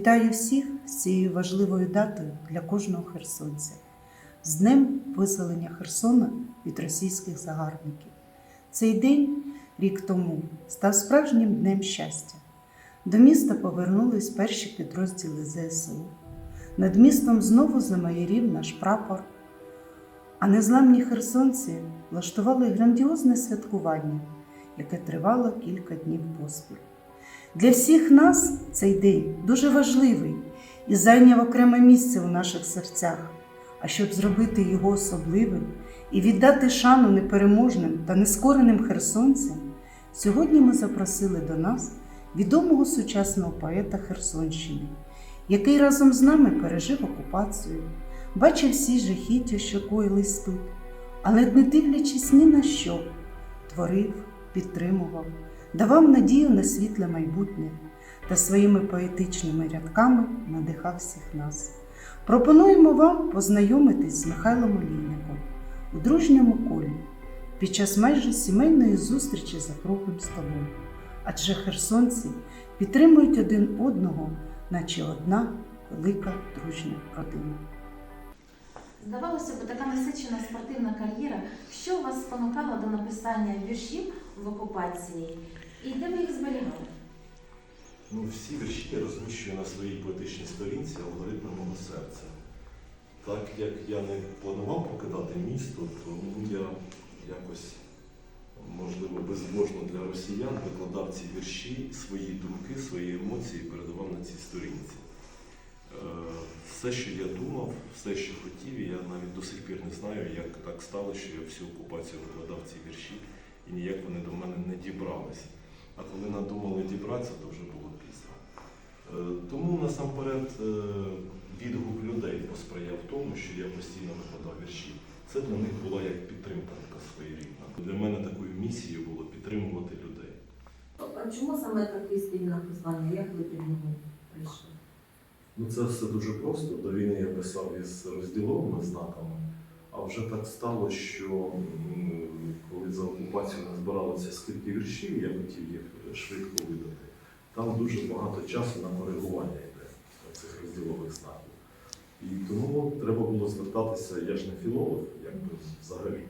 Вітаю всіх з цією важливою датою для кожного херсонця з Днем виселення Херсона від російських загарбників. Цей день, рік тому, став справжнім днем щастя. До міста повернулись перші підрозділи ЗСУ. Над містом знову замаярів наш прапор. А незламні херсонці влаштували грандіозне святкування, яке тривало кілька днів поспіль. Для всіх нас цей день дуже важливий і зайняв окреме місце у наших серцях. А щоб зробити його особливим і віддати шану непереможним та нескореним херсонцям, сьогодні ми запросили до нас відомого сучасного поета Херсонщини, який разом з нами пережив окупацію, бачив всі жахіття, що коїлись тут, але не дивлячись ні на що, творив, підтримував, давав надію на світле майбутнє та своїми поетичними рядками надихав всіх нас. Пропонуємо вам познайомитись з Михайлом Олійником у дружньому колі під час майже сімейної зустрічі за круглим столом. Адже херсонці підтримують один одного, наче одна велика дружня родина. Здавалося б, така насичена спортивна кар'єра. Що вас спонукало до написання віршів в окупації? І де ви їх зберігали? Ну, всі вірші я розміщую на своїй поетичній сторінці алгоритми мого серця. Так як я не планував покидати місто, тому я якось, можливо, безбожно для росіян викладав ці вірші, свої думки, свої емоції передавав на цій сторінці. Е, Все, що я думав, все, що хотів, і я навіть до сих пір не знаю, як так стало, що я всю окупацію викладав ці вірші, і ніяк вони до мене не дібралися. А коли надумали дібратися, то вже було пізно. Е, Тому насамперед е, відгук людей посприяв тому, що я постійно викладав вірші. Це для них була як підтримка така своєрідна. Для мене такою місією було підтримувати людей. А чому саме такий стиль написання? Як ви до нього прийшли? Ну це все дуже просто. До війни я писав із розділовими знаками, а вже так стало, що коли назбиралося скільки віршів, я хотів їх швидко видати. Там дуже багато часу на коригування йде цих розділових знаків. І тому треба було звертатися, я ж не філолог, якби взагалі.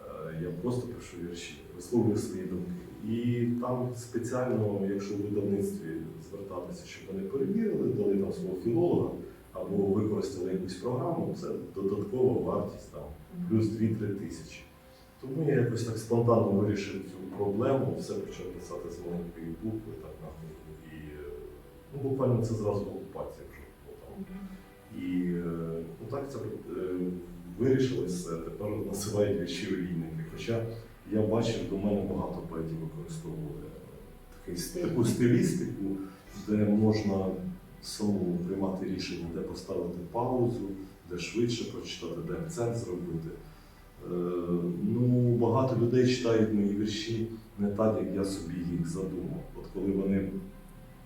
Е, Я просто пишу вірші, висловлюю свої думки. І там спеціально, якщо в видавництві звертатися, щоб вони перевірили, дали там свого філолога або використали якусь програму, це додаткова вартість там плюс 2-3 тисячі. Тому я якось так спонтанно вирішив цю проблему, все почав писати з маленької букви, так нахуй. І е, ну, буквально це зразу окупація вже було там. І е, ну, так це е, вирішилося, тепер називають вірші олійники. Хоча я бачив, до мене багато поетів використовували таку стилістику, де можна самому приймати рішення, де поставити паузу, де швидше прочитати, де акцент зробити. Е, ну, багато людей читають мої вірші не так, як я собі їх задумав. От коли вони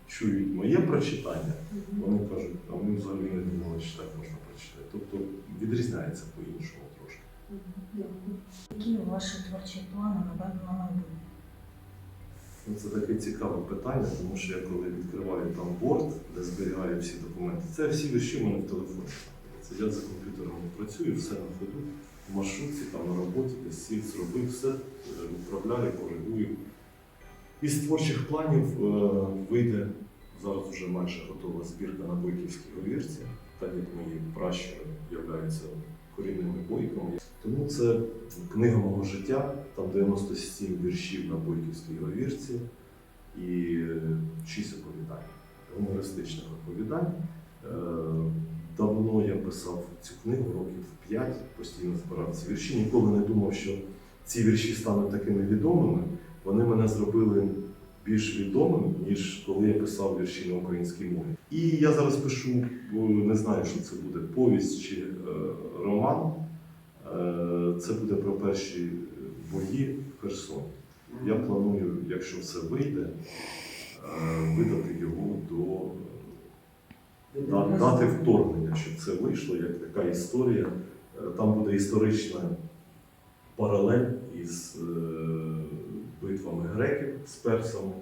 чують моє прочитання, вони кажуть, а ми взагалі не думали, що так можна прочитати. Тобто відрізняється по-іншому трошки. Які ваші творчі плани на на майбутнє? Ну, Це таке цікаве питання, тому що я коли відкриваю там борт, де зберігаю всі документи, це всі вірші в мене в телефоні. Це я за комп'ютером працюю, все на ходу, в маршрутці, там на роботі, десь сів, зробив, все е, відправляю, коригую. Із творчих планів е, вийде зараз вже майже готова збірка на бойківській говірці, так як мої пращури являються корінними бойками. Тому це книга мого життя, там 97 віршів на бойківській говірці і е, 6 оповідань, гумористичних оповідань. Е, Давно я писав цю книгу, років 5, постійно збирав ці вірші. Ніколи не думав, що ці вірші стануть такими відомими. Вони мене зробили більш відомим, ніж коли я писав вірші на українській мові. І я зараз пишу, бо не знаю, що це буде повість чи е, роман. Е, Це буде про перші бої в Херсоні. Я планую, якщо все вийде, е, видати його до дати вторгнення, щоб це вийшло, як така історія. Е, Там буде історична паралель із е, битвами греків з персами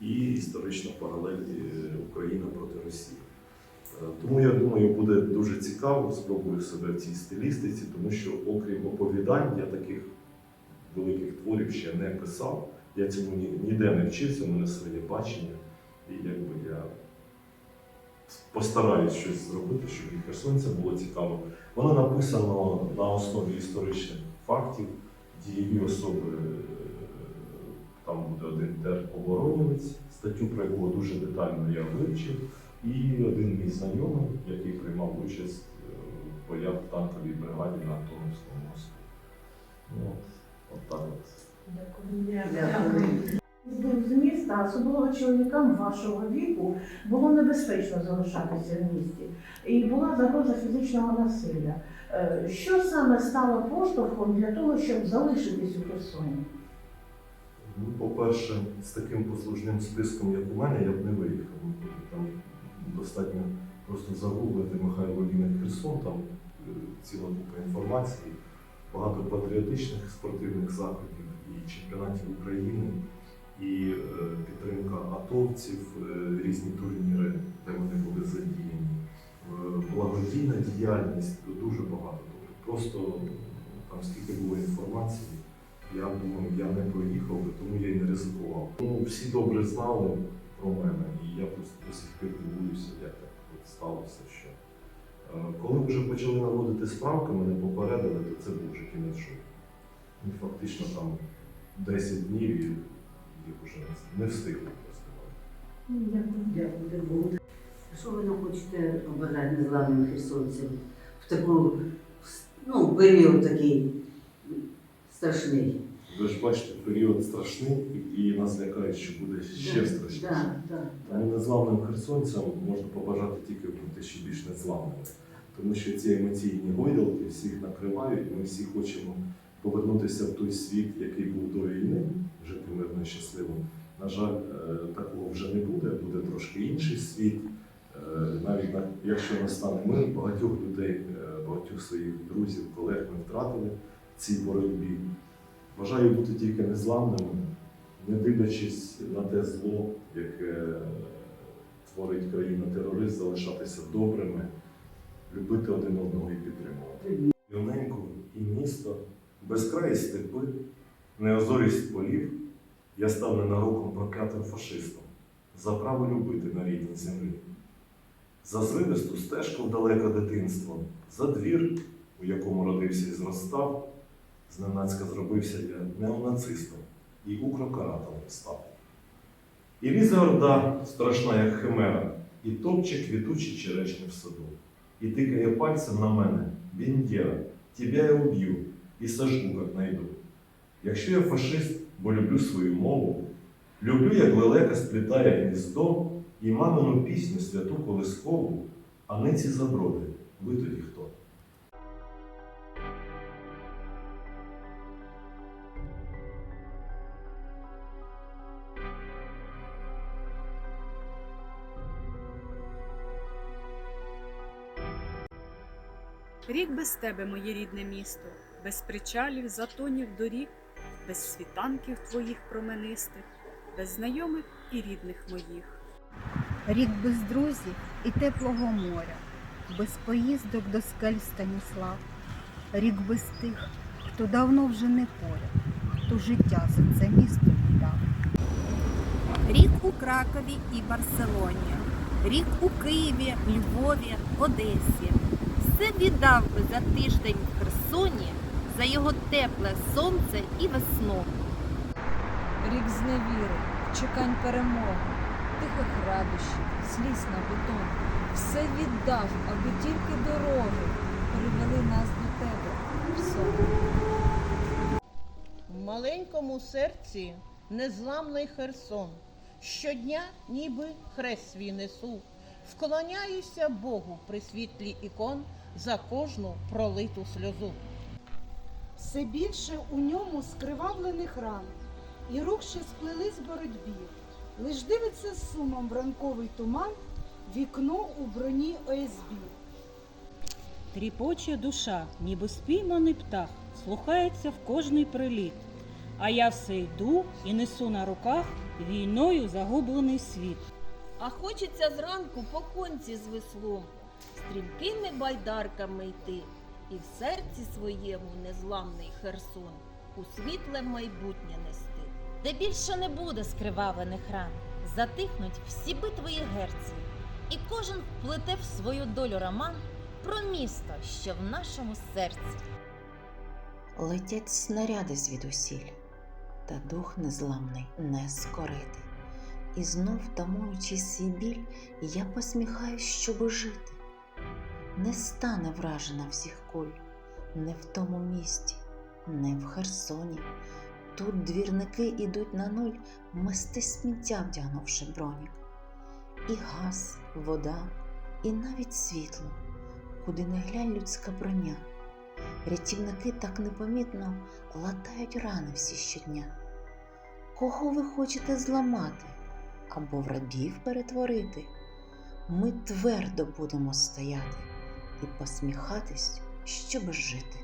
і історична паралель е, Україна проти Росії. Тому я думаю, буде дуже цікаво, спробую себе в цій стилістиці, тому що, окрім оповідань, я таких великих творів ще не писав. Я цьому ні- ніде не вчився, у мене своє бачення. І якби я постараюсь щось зробити, щоб і херсонцям було цікаво. Воно написано на основі історичних фактів, дієві особи. е, Там буде один тероборонівець, статтю про якого дуже детально я вивчив, і один мій знайомий, який приймав участь е, в боях в танковій бригаді на Антоновському мосту. Ну, от, от так от. З міста, особливо чоловікам вашого віку, було небезпечно залишатися в місті. І була загроза фізичного насилля. Е, Що саме стало поштовхом для того, щоб залишитись у Херсоні? Ну, по-перше, з таким послужним списком, як у мене, я б не виїхав. Ну, Там достатньо просто загуглити Михайло Вінник Херсон, там е, ціла купа інформації, багато патріотичних спортивних заходів і чемпіонатів України, і е, підтримка атовців, е, різні турніри, де вони були задіяні, е, благодійна діяльність, дуже багато. Тобто Просто там скільки було інформації. Я думаю, я не проїхав тому я і не ризикував. Ну, всі добре знали про мене, і я просто до сих пір дивуюся, як так от сталося. Що коли вже почали наводити справки, мене попередили, то це був вже кінець шоу. Фактично там 10 днів і їх вже не- не встигли розказати. Дякую Богу. Що ви нам хочете побажати незламним херсонцям в таку, ну, період такий страшний? Ви ж бачите, період страшний, і і нас лякають, що буде ще Да, страшніше. Да, да. Тому незламним херсонцям можна побажати тільки бути ще більш незламними. Тому що ці емоційні гойдалки всіх накривають, ми всі хочемо повернутися в той світ, який був до війни, жити мирно і щасливо. На жаль, е, такого вже не буде, буде трошки інший світ. Е, Навіть якщо настане мир, багатьох людей, е, багатьох своїх друзів, колег ми втратили в цій боротьбі. Бажаю бути тільки незламними, не дивлячись на те зло, яке творить країна-терорист, залишатися добрими, любити один одного і підтримувати. Юненьку і місто, безкраї степи, неозорість полів, я став ненароком проклятим фашистом за право любити на рідній землі. За звивисту стежку в далеке дитинство, за двір, у якому родився і зростав, зненацька зробився я неонацистом і укрокаратом став. І лізе орда, страшна, як химера, і топче квітучі черешні в саду, і тикає пальцем на мене, Бендера, тебя я уб'ю і сожгу, як найду. Якщо я фашист, бо люблю свою мову, люблю, як лелека сплітає гніздо і мамину пісню святу колискову, а не ці заброди, ви тоді хто? Рік без тебе, моє рідне місто, без причалів, затонів доріг, без світанків твоїх променистих, без знайомих і рідних моїх. Рік без друзів і теплого моря, без поїздок до скель Станіслав, рік без тих, хто давно вже не поряд, хто життя за це місто віддав. Рік у Кракові і Барселоні, рік у Києві, Львові, Одесі. Все віддав би за тиждень в Херсоні, за його тепле сонце і весну. Рік зневіри, чекань перемоги, тихих радощів, сліз на бетон. Все віддав, аби тільки дороги привели нас до тебе, Херсон. В маленькому серці незламний Херсон. Щодня, ніби хрест свій несу. Вклоняюся Богу при світлі ікон за кожну пролиту сльозу. Все більше у ньому скривавлених ран, і рук ще сплелись в боротьбі. Лиш дивиться з сумом в ранковий туман, вікно у броні ОСБ. Тріпоче душа, ніби спійманий птах, слухається в кожний приліт. а я все йду і несу на руках війною загублений світ. А хочеться зранку по конці з веслом, стрімкими байдарками йти, і в серці своєму незламний Херсон у світле майбутнє нести. Де більше не буде скривавлених ран, затихнуть всі битви герці, і кожен вплете в свою долю роман про місто, що в нашому серці. Летять снаряди звідусіль, та дух незламний не скорити. І знов, тамуючи свій біль, я посміхаюсь, щоб жити. Не стане вражена всіх куль, не в тому місті, не в Херсоні. Тут двірники ідуть на нуль, мести сміття, вдягнувши бронік. І газ, вода, і навіть світло, куди не глянь людська броня. Рятівники так непомітно латають рани всі щодня. Кого ви хочете зламати або в перетворити? Ми твердо будемо стояти і посміхатись, щоб жити.